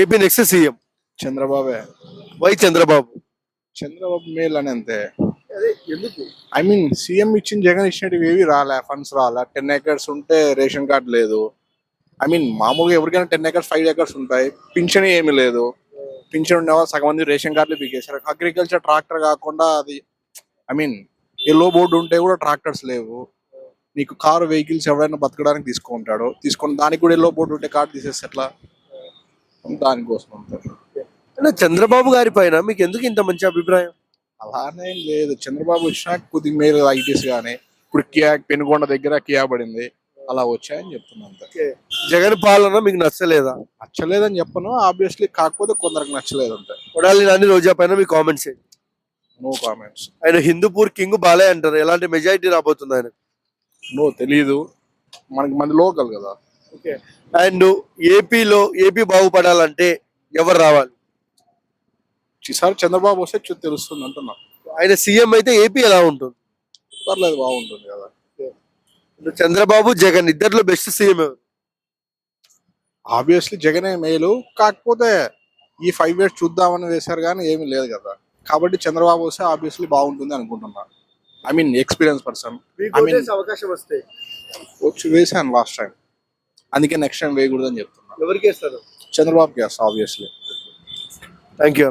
AP next CM. చంద్రబాబే. Why Chandrababu? Chandrababu మేల్ అని అంతే ఎందుకు? ఐ మీన్ సీఎం ఇచ్చిన జగన్ ఇచ్చినవి ఏవి రాలే ఫండ్స్ రాలే. టెన్ ఏకర్స్ ఉంటే రేషన్ కార్డ్ లేదు. ఐ మీన్ మామూలుగా ఎవరికైనా టెన్ ఏకర్స్ ఫైవ్ ఏకర్స్ ఉంటాయి. పింఛన్ ఏమీ లేదు. పింఛన్ ఉండేవాళ్ళు సగం మంది రేషన్ కార్డులు పీకేశారు అగ్రికల్చర్ ట్రాక్టర్ కాకుండా అది ఐ మీన్ ఎల్లో బోర్డు ఉంటే కూడా ట్రాక్టర్స్ లేవు. నీకు కారు వెహికల్స్ ఎవరైనా బతకడానికి తీసుకుంటాడు. తీసుకొని దానికి కూడా ఎల్లో బోర్డు ఉంటే కార్డు తీసేస్తే ఎట్లా? దానికోసం అంతే అంటే చంద్రబాబు గారి పైన మీకు ఎందుకు ఇంత మంచి అభిప్రాయం? అలానే లేదు. చంద్రబాబు వచ్చినా కొద్దిగా మేలు ఐటీస్ కానీ ఇప్పుడు కియా పెనుగొండ దగ్గర కియా పడింది. అలా వచ్చాయని చెప్తున్నా అంతే. జగన్ పాలన మీకు నచ్చలేదా? నచ్చలేదని చెప్పను. ఆబ్వియస్లీ కాకపోతే కొందరికి నచ్చలేదు అంతే. కొడాలి నాని రోజా పైన మీ కామెంట్స్ ఏంటి? No comments. ఆయన హిందూపూర్ కింగ్ బాలయ్య అంటారు. ఎలాంటి మెజారిటీ రాబోతుంది ఆయన నో తెలీదు. మనకి మంది లోకల్ కదా. అండ్ ఏపీలో ఏపీ బాగుపడాలంటే ఎవరు రావాలి? ఈసారి చంద్రబాబు వస్తే చూ- తెలుస్తుంది అంటున్నా. ఆయన సీఎం అయితే ఏపీ ఎలా ఉంటుంది? పర్లేదు బాగుంటుంది కదా. చంద్రబాబు జగన్ ఇద్దరిలో బెస్ట్ సీఎం ఎవరు? ఆబ్వియస్లీ జగనే మేలు. కాకపోతే ఈ ఫైవ్ ఇయర్స్ చూద్దామని వేశారు కానీ ఏమీ లేదు కదా. కాబట్టి చంద్రబాబు వస్తే ఆబ్వియస్లీ బాగుంటుంది అనుకుంటున్నా. ఐ మీన్ ఎక్స్పీరియన్స్ పర్సన్ అవకాశం వస్తే. వచ్చి వేసాను లాస్ట్ టైం అందుకే నెక్స్ట్ టైం వేయకూడదని చెప్తున్నా. ఎవరికి వేస్తారు చంద్రబాబుకి వేస్తా ఆబ్వియస్లీ థ్యాంక్ యూ